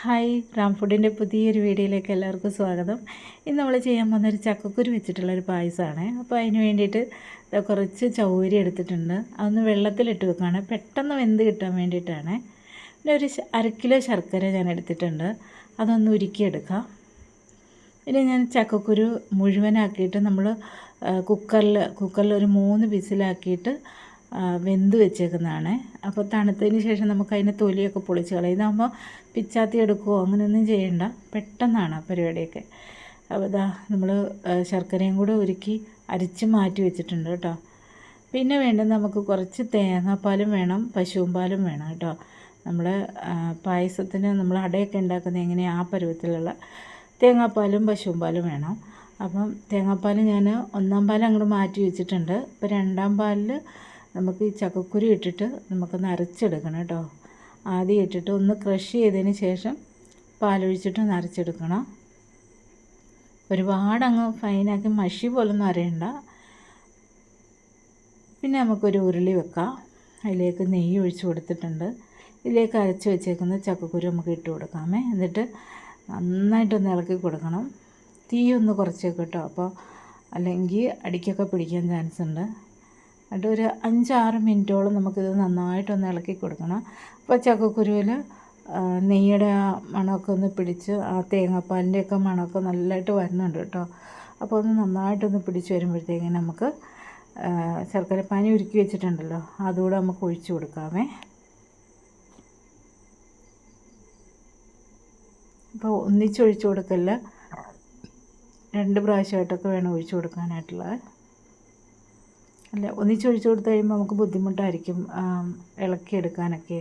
Hi Ram ഫുഡിന്റെ പുതിയൊരു വീഡിയോയിലേക്ക് എല്ലാവർക്കും സ്വാഗതം. ഇന്ന് നമ്മൾ ചെയ്യാൻ പോകുന്നൊരു ചക്കക്കുരു വെച്ചിട്ടുള്ളൊരു പായസമാണ്. അപ്പോൾ അതിന് വേണ്ടിയിട്ട് കുറച്ച് ചൗരി എടുത്തിട്ടുണ്ട്. അതൊന്ന് വെള്ളത്തിലിട്ട് വെക്കുകയാണ്. പെട്ടെന്ന് വെന്ത് കിട്ടാൻ വേണ്ടിയിട്ടാണ്. പിന്നെ ഒരു അര കിലോ ശർക്കര ഞാൻ എടുത്തിട്ടുണ്ട്. അതൊന്ന് ഉരുക്കിയെടുക്കാം. പിന്നെ ഞാൻ ചക്കക്കുരു മുഴുവനാക്കിയിട്ട് നമ്മൾ കുക്കറിൽ കുക്കറിൽ ഒരു മൂന്ന് വിസിലാക്കിയിട്ട് വെന്ത് വെച്ചേക്കുന്നതാണ്. അപ്പോൾ തണുത്തതിന് ശേഷം നമുക്ക് അതിന്റെ തൊലിയൊക്കെ പൊളിച്ച് കളയും. ഇതാകുമ്പോൾ പിച്ചാത്തി എടുക്കുകയോ അങ്ങനെയൊന്നും ചെയ്യണ്ട. പെട്ടെന്നാണ് ആ പരിപാടിയൊക്കെ. അപ്പോൾ ഇതാ നമ്മൾ ശർക്കരയും കൂടെ ഒരുക്കി അരിച്ച് മാറ്റി വെച്ചിട്ടുണ്ട് കേട്ടോ. പിന്നെ വേണ്ടത് നമുക്ക് കുറച്ച് തേങ്ങാപ്പാലും വേണം പശുവും പാലും വേണം കേട്ടോ. നമ്മൾ പായസത്തിന് നമ്മൾ അടയൊക്കെ ഉണ്ടാക്കുന്നത് എങ്ങനെയാണ് ആ പരുവത്തിലുള്ള തേങ്ങാപ്പാലും പശുവും പാലും വേണം. അപ്പം തേങ്ങാപ്പാൽ ഞാൻ ഒന്നാം പാൽ അങ്ങോട്ട് മാറ്റി വെച്ചിട്ടുണ്ട്. ഇപ്പോൾ രണ്ടാം പാലിൽ നമുക്ക് ഈ ചക്കക്കുരു ഇട്ടിട്ട് നമുക്കൊന്ന് അരച്ചെടുക്കണം കേട്ടോ. ആദ്യം ഇട്ടിട്ട് ഒന്ന് ക്രഷ് ചെയ്തതിന് ശേഷം പാലൊഴിച്ചിട്ട് ഒന്ന് അരച്ചെടുക്കണം. ഒരുപാട് അങ്ങ് ഫൈനാക്കി മഷി പോലൊന്നും അരയണ്ട. പിന്നെ നമുക്കൊരു ഉരുളി വെക്കാം. അതിലേക്ക് നെയ്യ് ഒഴിച്ച് കൊടുത്തിട്ടുണ്ട്. ഇതിലേക്ക് അരച്ച് വെച്ചേക്കുന്ന ചക്കക്കുരു നമുക്ക് ഇട്ട് കൊടുക്കാമേ. എന്നിട്ട് നന്നായിട്ടൊന്ന് ഇളക്കി കൊടുക്കണം. തീ ഒന്ന് അപ്പോൾ അല്ലെങ്കിൽ അടിക്കൊക്കെ പിടിക്കാൻ ചാൻസ് ഉണ്ട്. എന്നിട്ട് ഒരു അഞ്ചാറ് മിനിറ്റോളം നമുക്കിത് നന്നായിട്ടൊന്ന് ഇളക്കി കൊടുക്കണം. അപ്പോൾ ചക്കക്കുരുവിൽ നെയ്യുടെ ആ മണമൊക്കെ ഒന്ന് പിടിച്ച് ആ തേങ്ങാപ്പാലിന്റെ ഒക്കെ മണമൊക്കെ നല്ലതായിട്ട് വരുന്നുണ്ട് കേട്ടോ. അപ്പോൾ ഒന്ന് നന്നായിട്ടൊന്ന് പിടിച്ച് വരുമ്പോഴത്തേക്കും നമുക്ക് ശർക്കര ശർക്കരപ്പാനി ഉരുക്കി വെച്ചിട്ടുണ്ടല്ലോ അതുകൂടെ നമുക്ക് ഒഴിച്ചു കൊടുക്കാമേ. അപ്പോൾ ഒന്നിച്ചൊഴിച്ചു കൊടുക്കല്ല രണ്ട് പ്രാവശ്യമായിട്ടൊക്കെ വേണം ഒഴിച്ചു കൊടുക്കാനായിട്ടുള്ളത്. അല്ല ഒന്നിച്ചൊഴിച്ച് കൊടുത്തു കഴിയുമ്പോൾ നമുക്ക് ബുദ്ധിമുട്ടായിരിക്കും ഇളക്കിയെടുക്കാനൊക്കെ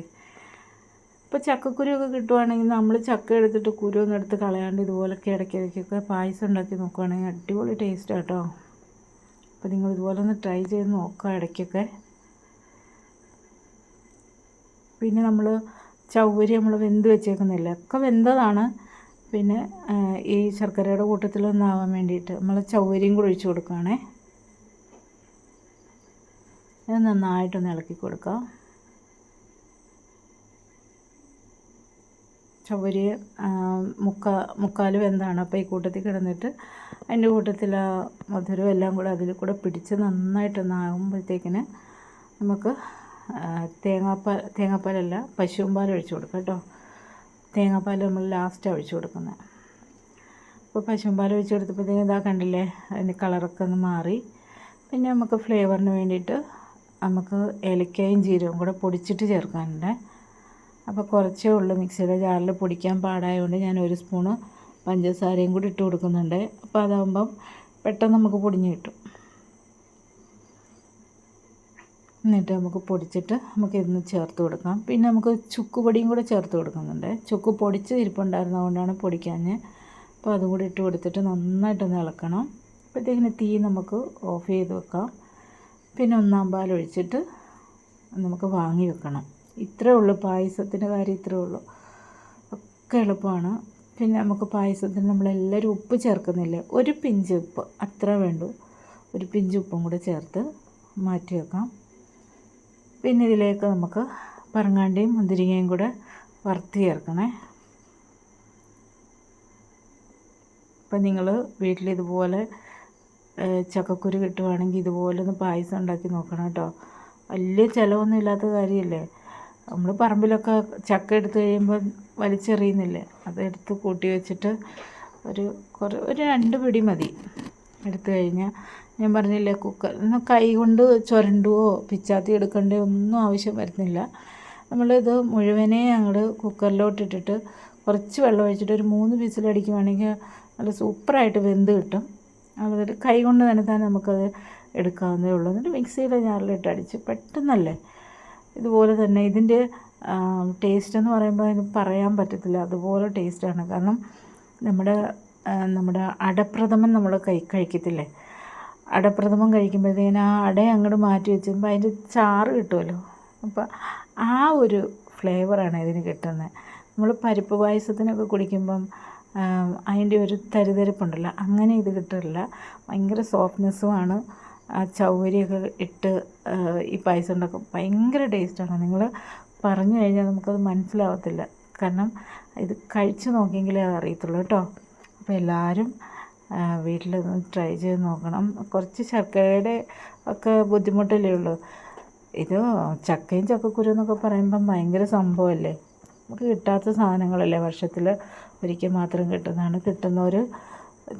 ഇപ്പോൾ ചക്കക്കുരുവൊക്കെ കിട്ടുവാണെങ്കിൽ നമ്മൾ ചക്ക എടുത്തിട്ട് കുരു ഒന്നും എടുത്ത് കളയാണ്ട് ഇതുപോലൊക്കെ ഇടയ്ക്കിടയ്ക്കൊക്കെ പായസം ഉണ്ടാക്കി നോക്കുവാണെങ്കിൽ അടിപൊളി ടേസ്റ്റ് കേട്ടോ അപ്പോൾ നിങ്ങൾ ഇതുപോലെ ഒന്ന് ട്രൈ ചെയ്ത് നോക്കുക ഇടയ്ക്കൊക്കെ. പിന്നെ നമ്മൾ ചവ്വരി നമ്മൾ വെന്ത് വെച്ചേക്കുന്നില്ല ഒക്കെ വെന്തതാണ്. പിന്നെ ഈ ശർക്കരയുടെ കൂട്ടത്തിലൊന്നാവാൻ വേണ്ടിയിട്ട് നമ്മൾ ചവ്വരിയും കൂടെ ഒഴിച്ച് കൊടുക്കുകയാണേ ഇത് നന്നായിട്ടൊന്ന് ഇളക്കി കൊടുക്കാം. ചവരി മുക്കാ മുക്കാൽ വെന്താണ്. അപ്പോൾ ഈ കൂട്ടത്തിൽ കിടന്നിട്ട് അതിന്റെ കൂട്ടത്തിൽ ആ മധുരം എല്ലാം കൂടെ അതിൽ കൂടെ പിടിച്ച് നന്നായിട്ടൊന്നാകുമ്പോഴത്തേക്കിന് നമുക്ക് തേങ്ങാപ്പാൽ തേങ്ങാപ്പാലല്ല പശുവും പാൽ ഒഴിച്ച് കൊടുക്കാം കേട്ടോ. തേങ്ങാപ്പാൽ നമ്മൾ ലാസ്റ്റ് ഒഴിച്ച് കൊടുക്കുന്നത് അപ്പോൾ പശുവും പാൽ ഒഴിച്ച് കൊടുത്തപ്പോഴത്തേക്കും ഇതാ കണ്ടില്ലേ അതിന്റെ കളറൊക്കെ ഒന്ന് മാറി. പിന്നെ നമുക്ക് ഫ്ലേവറിന് വേണ്ടിയിട്ട് നമുക്ക് ഏലക്കായും ജീരകവും കൂടെ പൊടിച്ചിട്ട് ചേർക്കാനുണ്ട്. അപ്പോൾ കുറച്ചേ ഉള്ളൂ മിക്സിയുടെ ജാറിൽ പൊടിക്കാൻ പാടായതുകൊണ്ട് ഞാൻ ഒരു സ്പൂണ് പഞ്ചസാരയും കൂടി ഇട്ട് കൊടുക്കുന്നുണ്ട്. അപ്പോൾ അതാകുമ്പം പെട്ടെന്ന് നമുക്ക് പൊടിഞ്ഞ് കിട്ടും. എന്നിട്ട് നമുക്ക് പൊടിച്ചിട്ട് നമുക്ക് ഇതൊന്ന് ചേർത്ത് കൊടുക്കാം. പിന്നെ നമുക്ക് ചുക്ക് പൊടിയും കൂടെ ചേർത്ത് കൊടുക്കുന്നുണ്ട്. ചുക്ക് പൊടിച്ച് ഇരിപ്പുണ്ടായിരുന്നതുകൊണ്ടാണ് പൊടിക്കാഞ്ഞ്. അപ്പോൾ അതും കൂടി ഇട്ട് കൊടുത്തിട്ട് നന്നായിട്ടൊന്ന് ഇളക്കണം. അപ്പോഴത്തേക്കിന് തീ നമുക്ക് ഓഫ് ചെയ്ത് വെക്കാം. പിന്നെ ഒന്നാം പാൽ ഒഴിച്ചിട്ട് നമുക്ക് വാങ്ങി വെക്കണം. ഇത്രേ ഉള്ളൂ പായസത്തിന്റെ കാര്യം ഇത്രേ ഉള്ളൂ. ഒക്കെ എളുപ്പമാണ്. പിന്നെ നമുക്ക് പായസത്തിന് നമ്മളെല്ലാവരും ഉപ്പ് ചേർക്കുന്നില്ലേ? ഒരു പിഞ്ച് ഉപ്പ് അത്ര വേണ്ടു. ഒരു പിഞ്ച് ഉപ്പും കൂടെ ചേർത്ത് മാറ്റി വെക്കാം. പിന്നെ ഇതിലേക്ക് നമുക്ക് പറങ്ങാണ്ടിയും മുന്തിരിങ്ങയും കൂടെ വറുത്ത് ചേർക്കണേ. അപ്പം നിങ്ങൾ ഏഹ്, ചക്കക്കുരു കിട്ടുവാണെങ്കിൽ ഇതുപോലെ ഒന്ന് പായസം ഉണ്ടാക്കി നോക്കണം കേട്ടോ. വലിയ ചിലവൊന്നും ഇല്ലാത്ത കാര്യമല്ലേ? നമ്മൾ പറമ്പിലൊക്കെ ചക്ക എടുത്തു കഴിയുമ്പോൾ വലിച്ചെറിയുന്നില്ലേ? അതെടുത്ത് കൂട്ടി വെച്ചിട്ട് ഒരു കുറേ ഒരു രണ്ട് പിടി മതി. എടുത്തു കഴിഞ്ഞാൽ ഞാൻ പറഞ്ഞില്ലേ കുക്കർ കൈ കൊണ്ട് ചുരണ്ടുവോ പിച്ചാത്തി എടുക്കണ്ടോ ഒന്നും ആവശ്യം വരുന്നില്ല. നമ്മളിത് മുഴുവനേ അങ്ങോട്ട് കുക്കറിലോട്ട് ഇട്ടിട്ട് കുറച്ച് വെള്ളം ഒഴിച്ചിട്ട് ഒരു മൂന്ന് വിസിലടിക്കുവാണെങ്കിൽ നല്ല സൂപ്പറായിട്ട് വെന്ത് കിട്ടും. അതൊരു കൈ കൊണ്ട് തന്നെ നമുക്കത് എടുക്കാവുന്നേ ഉള്ളൂ. എന്നിട്ട് മിക്സിയുടെ ജാറിലിട്ട് അടിച്ച് പെട്ടെന്നല്ലേ ഇതുപോലെ തന്നെ ഇതിന്റെ ടേസ്റ്റ് എന്ന് പറയുമ്പോൾ അതിന് പറയാൻ പറ്റത്തില്ല. അതുപോലെ ടേസ്റ്റാണ് കാരണം നമ്മുടെ നമ്മുടെ അടപ്രഥമൻ നമ്മൾ കൈ കഴിക്കത്തില്ലേ? അടപ്രഥമം കഴിക്കുമ്പോഴത്തേന് ആ അട അങ്ങോട്ട് മാറ്റി വെച്ചുമ്പോൾ അതിന്റെ ചാറ് കിട്ടുമല്ലോ അപ്പോൾ ആ ഒരു ഫ്ലേവറാണ് ഇതിന് കിട്ടുന്നത്. നമ്മൾ പരിപ്പ് പായസത്തിനൊക്കെ കുടിക്കുമ്പം അതിന്റെ ഒരു തരിതരിപ്പുണ്ടല്ലോ. അങ്ങനെ ഇത് കിട്ടില്ല ഭയങ്കര സോഫ്റ്റ്നെസ്സുമാണ് ആ ചൗവരിയൊക്കെ ഇട്ട് ഈ പായസം ഉണ്ടാക്കും ഭയങ്കര ടേസ്റ്റാണ് നിങ്ങൾ പറഞ്ഞു കഴിഞ്ഞാൽ നമുക്കത് മനസ്സിലാവത്തില്ല. കാരണം ഇത് കഴിച്ച് നോക്കിയെങ്കിലേ അത് അറിയത്തുള്ളൂ കേട്ടോ. അപ്പോൾ എല്ലാവരും വീട്ടിലൊന്ന് ട്രൈ ചെയ്ത് നോക്കണം. കുറച്ച് ശർക്കരയുടെ ഒക്കെ ബുദ്ധിമുട്ടല്ലേ ഉള്ളൂ. ഇത് ചക്കയും ചക്കക്കുരു എന്നൊക്കെ പറയുമ്പം ഭയങ്കര സംഭവമല്ലേ? നമുക്ക് കിട്ടാത്ത സാധനങ്ങളല്ലേ വർഷത്തിൽ ഒരിക്കൽ മാത്രം കിട്ടുന്നതാണ്. കിട്ടുന്നവർ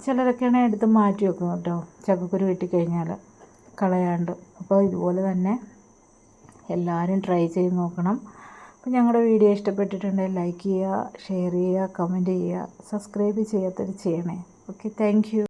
ചിലരൊക്കെയാണ് എടുത്ത് മാറ്റി വെക്കും കേട്ടോ. ചക്കക്കുരു കിട്ടിക്കഴിഞ്ഞാൽ കളയാണ്ട്. അപ്പോൾ ഇതുപോലെ തന്നെ എല്ലാവരും ട്രൈ ചെയ്ത് നോക്കണം. അപ്പോൾ ഞങ്ങളുടെ വീഡിയോ ഇഷ്ടപ്പെട്ടിട്ടുണ്ടെങ്കിൽ ലൈക്ക് ചെയ്യുക ഷെയർ ചെയ്യുക കമന്റ് ചെയ്യുക സബ്സ്ക്രൈബ് ചെയ്യാത്തവർ ചെയ്യണേ. Okay thank